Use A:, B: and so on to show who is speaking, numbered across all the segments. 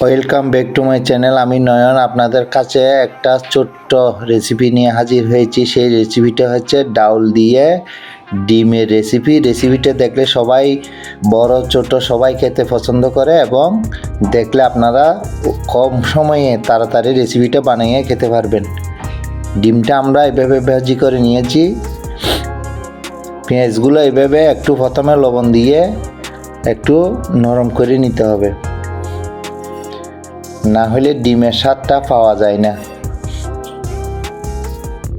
A: Welcome back to my channel আমি নয়ন আপনাদের কাছে একটা ছোট্ট রেসিপি নিয়ে হাজির হয়েছি। সেই রেসিপিটা হচ্ছে ডাউল দিয়ে ডিমের রেসিপি রেসিপিটা দেখলে সবাই বড়, ছোট সবাই খেতে পছন্দ করে এবং দেখলে আপনারা কম সময়ে তাড়াতাড়ি রেসিপিটা বানিয়ে খেতে পারবেন। ডিমটা আমরা এভাবে ভাজি করে নিয়েছি। পেঁয়াজগুলো এভাবে একটু প্রথমে লবণ দিয়ে একটু নরম করে নিতে হবে। না হলে ডিমের স্বাদটা পাওয়া যায় না।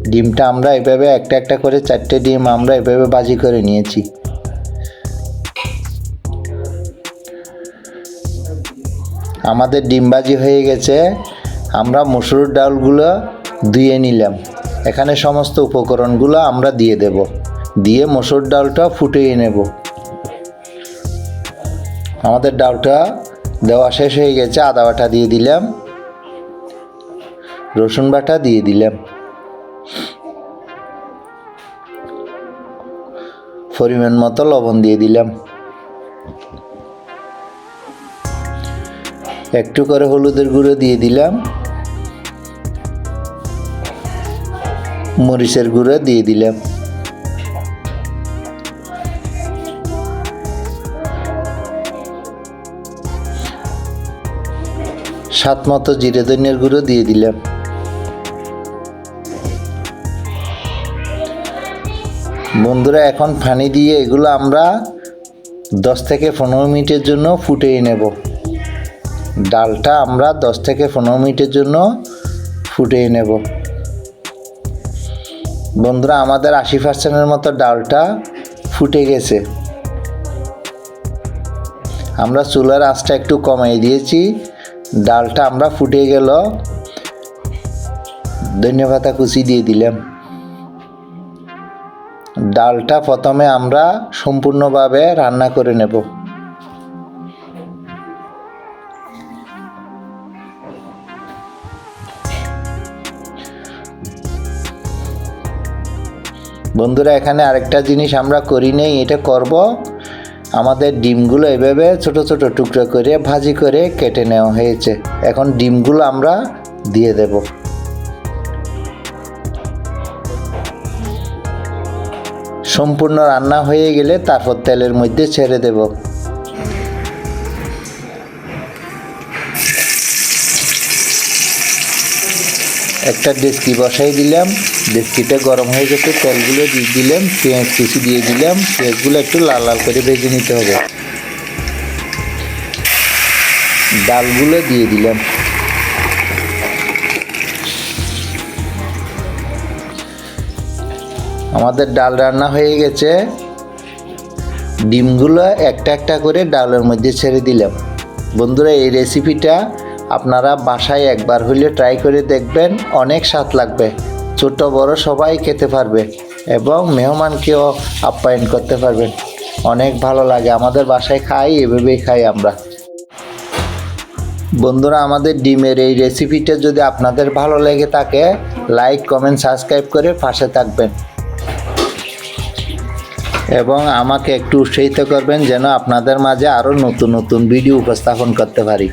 A: ডিমটা আমরা এভাবে একটা একটা করে চারটে ডিম আমরা এভাবে বাজি করে নিয়েছি। আমাদের ডিম বাজি হয়ে গেছে। আমরা মসুর ডালগুলো ধুয়ে নিলাম। এখানে সমস্ত উপকরণগুলো আমরা দিয়ে দেব। দিয়ে মসুর ডালটা ফুটিয়ে নেব। আমাদের ডালটা দেওয়া শেষ হয়ে গেছে, আদা বাটা দিয়ে দিলাম, রসুন বাটা দিয়ে দিলাম। পরিমাণ মতো লবণ দিয়ে দিলাম। একটু করে হলুদের গুঁড়ো দিয়ে দিলাম। মরিচের গুঁড়ো দিয়ে দিলাম। স্বাদ মতো জিরে ধনিয়ার গুঁড়ো দিয়ে দিলাম। বন্ধুরা, এখন পানি দিয়ে এগুলো আমরা দশ থেকে পনেরো মিনিটের জন্য ফুটিয়ে নেব। ডালটা আমরা দশ থেকে পনেরো মিনিটের জন্য ফুটিয়ে নেব। বন্ধুরা, আমাদের আশি পার্সেন্টের মতো ডালটা ফুটে গেছে। আমরা চুলার আঁচটা একটু কমাই দিয়েছি। ডালটা আমরা ফুটে গেল। ধন্যবাদ কুচি দিয়ে দিলাম। ডালটা প্রথমে আমরা সম্পূর্ণভাবে রান্না করে নেব। বন্ধুরা, এখানে আরেকটা জিনিস আমরা করি নেই, এটা করব। আমাদের ডিমগুলো এভাবে ছোট ছোট টুকরো করে ভাজি করে কেটে নেওয়া হয়েছে। এখন ডিমগুলো আমরা দিয়ে দেব। সম্পূর্ণ রান্না হয়ে গেলে তারপর তেলের মধ্যে ছেড়ে দেব। একটা ডেস্কি বসাই দিলাম। ডেস্কিটা গরম হয়ে গেছে, তেলগুলো দিয়ে দিলাম, পেঁয়াজ কুচি দিয়ে দিলাম, পেঁয়াজগুলো একটু লাল লাল করে ভেজে নিতে হবে। ডালগুলো দিয়ে দিলাম। আমাদের ডাল রান্না হয়ে গেছে। ডিমগুলো একটা একটা করে ডালের মধ্যে ছেড়ে দিলাম। বন্ধুরা, এই রেসিপিটা আপনারা বাসায় একবার হলে ট্রাই করে দেখবেন, অনেক স্বাদ লাগবে। ছোট বড় সবাই খেতে পারবে এবং মেহমানকেও আপ্যায়ন করতে পারবেন অনেক ভালো লাগে, আমাদের বাসায় খাই, এভাবেই খাই আমরা। বন্ধুরা, আমাদের ডিমের এই রেসিপিটা যদি আপনাদের ভালো লেগে থাকে লাইক কমেন্ট সাবস্ক্রাইব করে পাশে থাকবেন। এবং আমাকে একটু উৎসাহিত করবেন যেন আপনাদের মাঝে আরও নতুন নতুন ভিডিও উপস্থাপন করতে পারি।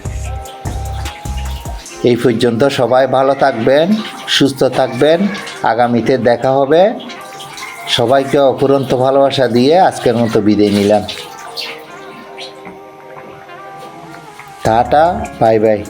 A: এই পর্যন্ত সবাই ভালো থাকবেন, সুস্থ থাকবেন। আগামীতে দেখা হবে। সবাইকে অপুরন্ত ভালোবাসা দিয়ে আজকের মতো বিদায় নিলাম। Tata, bye bye.